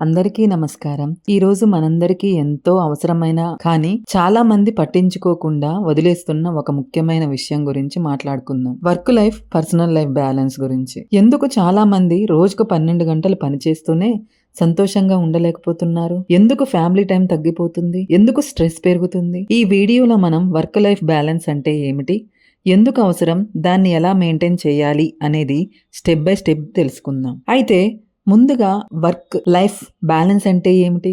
అందరికీ నమస్కారం. ఈ రోజు మనందరికీ ఎంతో అవసరమైన కానీ చాలా మంది పట్టించుకోకుండా వదిలేస్తున్న ఒక ముఖ్యమైన విషయం గురించి మాట్లాడుకుందాం. Work life personal life balance గురించి. ఎందుకు చాలా మంది రోజుకు పన్నెండు గంటలు పనిచేస్తూనే సంతోషంగా ఉండలేకపోతున్నారు? ఎందుకు ఫ్యామిలీ టైం తగ్గిపోతుంది? ఎందుకు స్ట్రెస్ పెరుగుతుంది? ఈ వీడియోలో మనం వర్క్ లైఫ్ బ్యాలెన్స్ అంటే ఏమిటి? ఎందుకు అవసరం? దాన్ని ఎలా మెయింటైన్ చేయాలి? అనేది స్టెప్ బై స్టెప్ తెలుసుకుందాం. అయితే ముందుగా వర్క్ లైఫ్ బ్యాలెన్స్ అంటే ఏమిటి?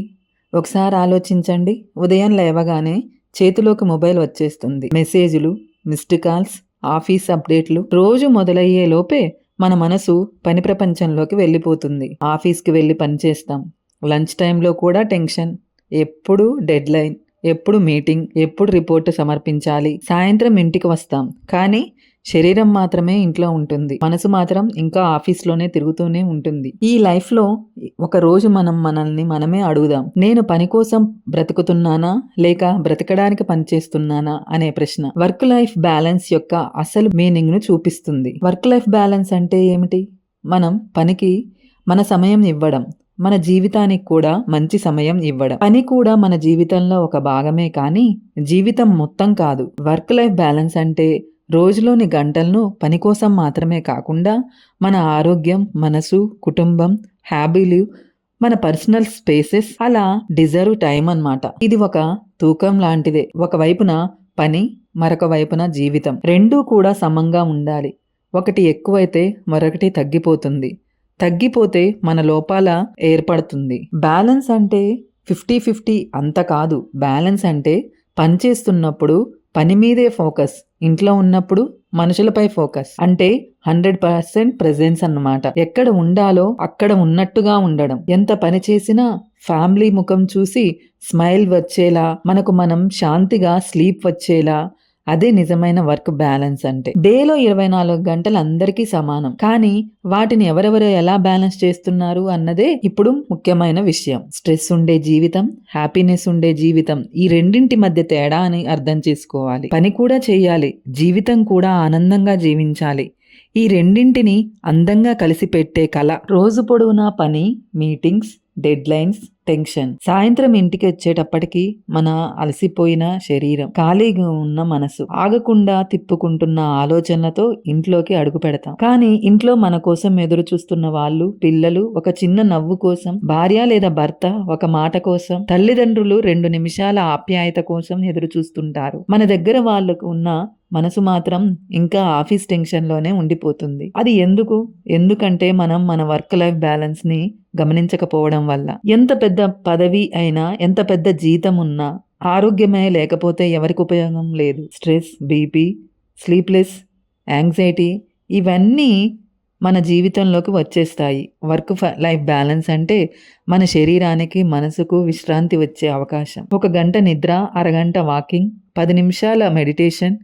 ఒకసారి ఆలోచించండి. ఉదయం లేవగానే చేతిలోకి మొబైల్ వచ్చేస్తుంది. మెసేజ్లు మిస్డ్ కాల్స్ ఆఫీస్ అప్డేట్లు రోజు మొదలయ్యే లోపే మన మనసు పని ప్రపంచంలోకి వెళ్ళిపోతుంది. ఆఫీస్కి వెళ్ళి పనిచేస్తాం లంచ్ టైంలో కూడా టెన్షన్. ఎప్పుడు డెడ్ లైన్ ఎప్పుడు మీటింగ్ ఎప్పుడు రిపోర్ట్ సమర్పించాలి? సాయంత్రం ఇంటికి వస్తాం. కానీ శరీరం మాత్రమే ఇంట్లో ఉంటుంది. మనసు మాత్రం ఇంకా ఆఫీస్లోనే తిరుగుతూనే ఉంటుంది. ఈ లైఫ్లో ఒక రోజు మనం మనల్ని మనమే అడుగుదాం. నేను పని కోసం బ్రతుకుతున్నానా? లేక బ్రతకడానికి పనిచేస్తున్నానా అనే ప్రశ్న. వర్క్ లైఫ్ బ్యాలెన్స్ యొక్క అసలు మీనింగ్ను చూపిస్తుంది. వర్క్ లైఫ్ బ్యాలెన్స్ అంటే ఏమిటి? మనం పనికి మన సమయం ఇవ్వడం. మన జీవితానికి కూడా మంచి సమయం ఇవ్వడం. పని కూడా మన జీవితంలో ఒక భాగమే కానీ జీవితం మొత్తం కాదు. వర్క్ లైఫ్ బ్యాలెన్స్ అంటే రోజులోని గంటలను పని కోసం మాత్రమే కాకుండా మన ఆరోగ్యం మనసు కుటుంబం హ్యాబీలు మన పర్సనల్ స్పేసెస్ అలా డిజర్వ్ టైం అన్నమాట. ఇది ఒక తూకం లాంటిదే. ఒకవైపున పని మరొక వైపున జీవితం. రెండూ కూడా సమంగా ఉండాలి. ఒకటి ఎక్కువైతే మరొకటి తగ్గిపోతుంది. తగ్గిపోతే మన లోపాల ఏర్పడుతుంది. బ్యాలెన్స్ అంటే ఫిఫ్టీ ఫిఫ్టీ అంత కాదు. బ్యాలెన్స్ అంటే పనిచేస్తున్నప్పుడు పని మీదే ఫోకస్. ఇంట్లో ఉన్నప్పుడు మనుషులపై ఫోకస్. అంటే హండ్రెడ్ పర్సెంట్ ప్రెజెన్స్ అన్నమాట. ఎక్కడ ఉండాలో అక్కడ ఉన్నట్టుగా ఉండడం. ఎంత పని చేసినా ఫ్యామిలీ ముఖం చూసి స్మైల్ వచ్చేలా మనకు మనం శాంతిగా స్లీప్ వచ్చేలా అదే నిజమైన వర్క్ బ్యాలెన్స్ అంటే. డేలో ఇరవై నాలుగు గంటలు అందరికీ సమానం. కానీ వాటిని ఎవరెవరు ఎలా బ్యాలెన్స్ చేస్తున్నారు అన్నదే ఇప్పుడు ముఖ్యమైన విషయం. స్ట్రెస్ ఉండే జీవితం హ్యాపీనెస్ ఉండే జీవితం ఈ రెండింటి మధ్య తేడా అని అర్థం చేసుకోవాలి. పని కూడా చేయాలి జీవితం కూడా ఆనందంగా జీవించాలి. ఈ రెండింటిని అందంగా కలిసి పెట్టే కళ. రోజు పొడవునా పని మీటింగ్స్ డెడ్లైన్స్ టెన్షన్. సాయంత్రం ఇంటికి వచ్చేటప్పటికి మన అలసిపోయిన శరీరం ఖాళీగా ఉన్న మనసు ఆగకుండా తిప్పుకుంటున్న ఆలోచనలతో ఇంట్లోకి అడుగు పెడతాం. కానీ ఇంట్లో మన కోసం ఎదురు చూస్తున్న వాళ్ళు పిల్లలు ఒక చిన్న నవ్వు కోసం భార్య లేదా భర్త ఒక మాట కోసం తల్లిదండ్రులు రెండు నిమిషాల ఆప్యాయత కోసం ఎదురు చూస్తుంటారు. మన దగ్గర వాళ్ళకు ఉన్న మనసు మాత్రం ఇంకా ఆఫీస్ టెన్షన్లోనే ఉండిపోతుంది. అది ఎందుకు? ఎందుకంటే మనం మన వర్క్ లైఫ్ బ్యాలెన్స్ని గమనించకపోవడం వల్ల. ఎంత పెద్ద పదవి అయినా ఎంత పెద్ద జీతం ఉన్నా ఆరోగ్యమే లేకపోతే ఎవరికి ఉపయోగం లేదు. స్ట్రెస్ బీపీ స్లీప్లెస్ యాంగ్జైటీ ఇవన్నీ మన జీవితంలోకి వచ్చేస్తాయి. వర్క్ లైఫ్ బ్యాలెన్స్ అంటే మన శరీరానికి మనసుకు విశ్రాంతి వచ్చే అవకాశం. ఒక గంట నిద్ర అరగంట వాకింగ్ పది నిమిషాల మెడిటేషన్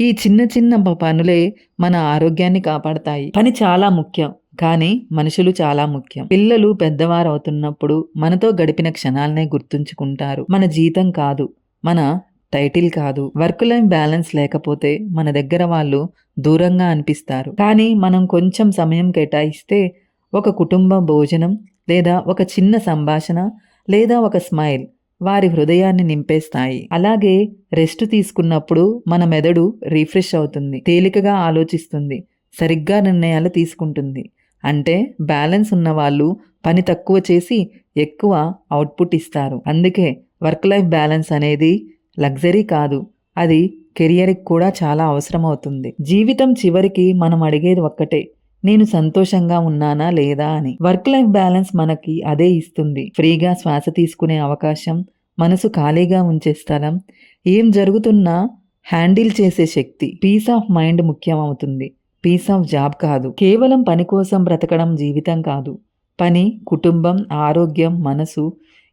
ఈ చిన్న చిన్న పనులే మన ఆరోగ్యాన్ని కాపాడతాయి. పని చాలా ముఖ్యం కానీ మనుషులు చాలా ముఖ్యం. పిల్లలు పెద్దవారు అవుతున్నప్పుడు మనతో గడిపిన క్షణాలనే గుర్తుంచుకుంటారు. మన జీతం కాదు మన టైటిల్ కాదు. వర్క్ లైఫ్ బ్యాలెన్స్ లేకపోతే మన దగ్గర వాళ్ళు దూరంగా అనిపిస్తారు. కానీ మనం కొంచెం సమయం కేటాయిస్తే ఒక కుటుంబ భోజనం లేదా ఒక చిన్న సంభాషణ లేదా ఒక స్మైల్ వారి హృదయాన్ని నింపేస్తాయి. అలాగే రెస్ట్ తీసుకున్నప్పుడు మన మెదడు రీఫ్రెష్ అవుతుంది. తేలికగా ఆలోచిస్తుంది. సరిగ్గా నిర్ణయాలు తీసుకుంటుంది. అంటే బ్యాలెన్స్ ఉన్నవాళ్ళు పని తక్కువ చేసి ఎక్కువ అవుట్పుట్ ఇస్తారు. అందుకే వర్క్ లైఫ్ బ్యాలెన్స్ అనేది లగ్జరీ కాదు. అది కెరియర్కి కూడా చాలా అవసరం అవుతుంది జీవితం చివరికి మనం అడిగేది ఒక్కటే. నేను సంతోషంగా ఉన్నానా లేదా అని. వర్క్ లైఫ్ బ్యాలెన్స్ మనకి అదే ఇస్తుంది. ఫ్రీగా శ్వాస తీసుకునే అవకాశం మనసు ఖాళీగా ఉంచే స్థలం ఏం జరుగుతున్నా హ్యాండిల్ చేసే శక్తి పీస్ ఆఫ్ మైండ్ ముఖ్యం అవుతుంది పీస్ ఆఫ్ జాబ్ కాదు. కేవలం పని కోసం బ్రతకడం జీవితం కాదు. పని కుటుంబం ఆరోగ్యం మనసు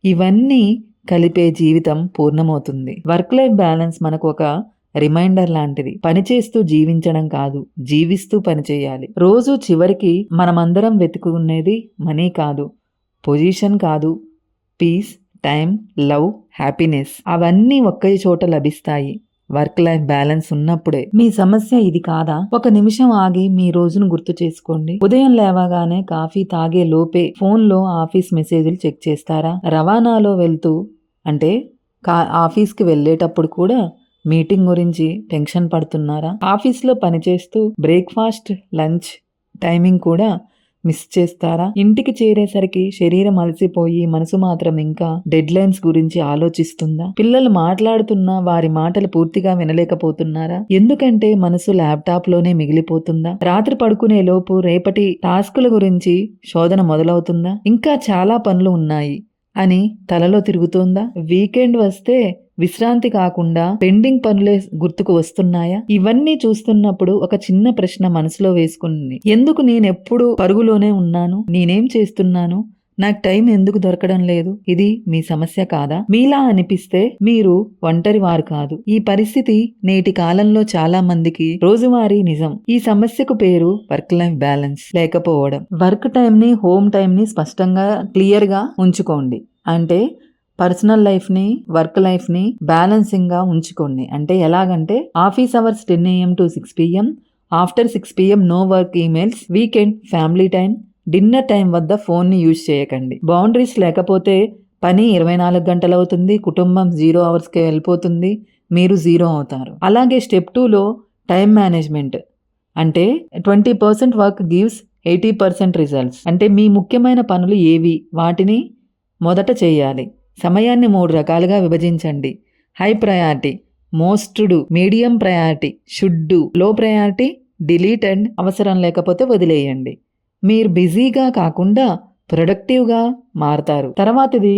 ఇవన్నీ కలిపే జీవితం పూర్ణమవుతుంది. వర్క్ లైఫ్ బ్యాలెన్స్ మనకు ఒక రిమైండర్ లాంటిది. పనిచేస్తూ జీవించడం కాదు జీవిస్తూ పనిచేయాలి రోజు చివరికి మనమందరం వెతుకునేది మనీ కాదు పొజిషన్ కాదు పీస్ టైం లవ్ హ్యాపీనెస్. అవన్నీ ఒకే చోట లభిస్తాయి. వర్క్ లైఫ్ బ్యాలెన్స్ ఉన్నప్పుడే. మీ సమస్య ఇది కాదా? ఒక నిమిషం ఆగి మీ రోజును గుర్తు చేసుకోండి. ఉదయం లేవగానే కాఫీ తాగే లోపే ఫోన్లో ఆఫీస్ మెసేజ్లు చెక్ చేస్తారా? రవాణాలో వెళ్తూ అంటే కా ఆఫీస్కి వెళ్ళేటప్పుడు కూడా మీటింగ్ గురించి టెన్షన్ పడుతున్నారా? ఆఫీస్లో పనిచేస్తూ బ్రేక్ఫాస్ట్ లంచ్ టైమింగ్ కూడా మిస్ చేస్తారా? ఇంటికి చేరేసరికి శరీరం అలసిపోయి మనసు మాత్రం ఇంకా డెడ్ లైన్స్ గురించి ఆలోచిస్తుందా? పిల్లలు మాట్లాడుతున్నా వారి మాటలు పూర్తిగా వినలేకపోతున్నారా? ఎందుకంటే మనసు ల్యాప్టాప్లోనే మిగిలిపోతుందా? రాత్రి పడుకునే లోపు రేపటి టాస్కుల గురించి శోధన మొదలవుతుందా? ఇంకా చాలా పనులు ఉన్నాయి. అని తలలో తిరుగుతోందా? వీకెండ్ వస్తే విశ్రాంతి కాకుండా పెండింగ్ పనులే గుర్తుకు వస్తున్నాయా? ఇవన్నీ చూస్తున్నప్పుడు ఒక చిన్న ప్రశ్న మనసులో వేసుకుని ఎందుకు నేనెప్పుడు పరుగులోనే ఉన్నాను? నేనేం చేస్తున్నాను? నాకు టైం ఎందుకు దొరకడం లేదు? ఇది మీ సమస్య కాదా? మీలా అనిపిస్తే మీరు ఒంటరి వారు కాదు. ఈ పరిస్థితి నేటి కాలంలో చాలా మందికి రోజువారీ నిజం. ఈ సమస్యకు పేరు వర్క్ లైఫ్ బ్యాలెన్స్ లేకపోవడం. వర్క్ టైం ని హోమ్ టైం ని స్పష్టంగా క్లియర్గా ఉంచుకోండి. అంటే పర్సనల్ లైఫ్ని వర్క్ లైఫ్ని బ్యాలెన్సింగ్గా ఉంచుకోండి. అంటే ఎలాగంటే office hours ten AM to six PM after six PM no work emails weekend family time dinner time వద్ద ఫోన్ని యూజ్ చేయకండి. బౌండరీస్ లేకపోతే పని ఇరవై నాలుగు గంటలు అవుతుంది కుటుంబం జీరో అవర్స్కి వెళ్ళిపోతుంది మీరు జీరో అవుతారు. అలాగే స్టెప్ టూలో టైం మేనేజ్మెంట్. అంటే twenty percent work gives eighty percent results. అంటే మీ ముఖ్యమైన పనులు ఏవి? వాటిని మొదట చేయాలి. సమయాన్ని మూడు రకాలుగా విభజించండి. High priority must do medium priority should do low priority delete and అవసరం లేకపోతే వదిలేయండి. మీరు బిజీగా కాకుండా ప్రొడక్టివ్గా మారతారు. తర్వాతది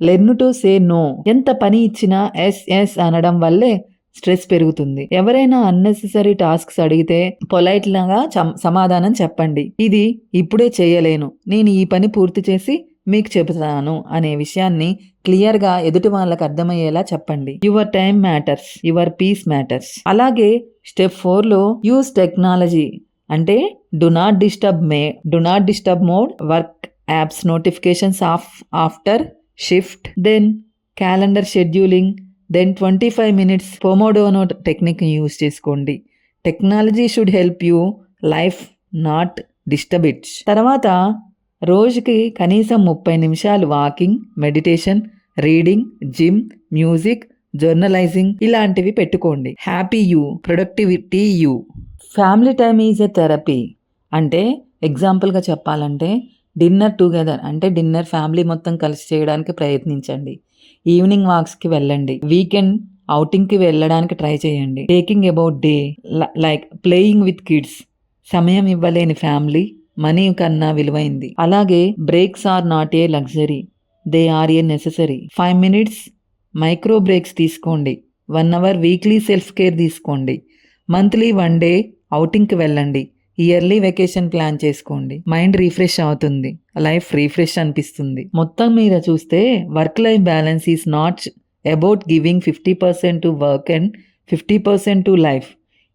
లెర్న్ టు సే నో ఎంత పని ఇచ్చినా ఎస్ ఎస్ అనడం వల్లే స్ట్రెస్ పెరుగుతుంది. ఎవరైనా అన్నెసెసరీ టాస్క్స్ అడిగితే పొలైట్ లాగా సమాధానం చెప్పండి. ఇది ఇప్పుడే చేయలేను. నేను ఈ పని పూర్తి చేసి మీకు చెబుతాను అనే విషయాన్ని క్లియర్గా ఎదుటి వాళ్ళకి అర్థమయ్యేలా చెప్పండి. Your time matters. Your peace matters అలాగే స్టెప్ ఫోర్లో యూస్ టెక్నాలజీ అంటే do not disturb may do not disturb mode work apps notifications off after shift then calendar scheduling then twenty five minutes pomodoro technique use చేసుకోండి. Technology should help you life not disturb it's తర్వాత రోజుకి కనీసం ముప్పై నిమిషాలు walking meditation reading gym music journalizing ఇలాంటివి పెట్టుకోండి. Happy you productivity you. Family time is a therapy. అంటే ఎగ్జాంపుల్గా చెప్పాలంటే డిన్నర్ టుగెదర్ అంటే డిన్నర్ ఫ్యామిలీ మొత్తం కలిసి చేయడానికి ప్రయత్నించండి. ఈవినింగ్ వాక్స్కి వెళ్ళండి. వీకెండ్ అవుటింగ్కి వెళ్ళడానికి ట్రై చేయండి. Taking about day like playing with kids. సమయం ఇవ్వలేని ఫ్యామిలీ మనీ కన్నా విలువైంది. అలాగే breaks are not a luxury. They are a necessary. Five minutes micro breaks తీసుకోండి. One hour weekly self care తీసుకోండి. మంత్లీ వన్ డే అవుటింగ్కి వెళ్ళండి. ఇయర్లీ వెకేషన్ ప్లాన్ చేసుకోండి. మైండ్ రీఫ్రెష్ అవుతుంది. లైఫ్ రీఫ్రెష్ అనిపిస్తుంది. మొత్తం మీద చూస్తే work life balance is not about giving fifty percent to work and fifty percent to life.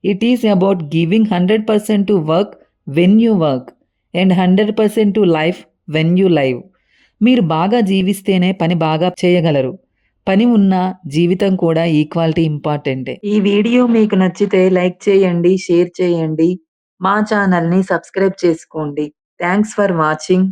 It is about giving hundred percent to work when you work and hundred percent to life when you live. మీరు బాగా జీవిస్తేనే పని బాగా చేయగలరు. పని ఉన్న జీవితం కూడా equality ఇంపార్టెంటే. ఈ వీడియో మీకు నచ్చితే లైక్ చేయండి షేర్ చేయండి. మా ఛానల్ని సబ్స్క్రైబ్ చేసుకోండి. Thanks for watching.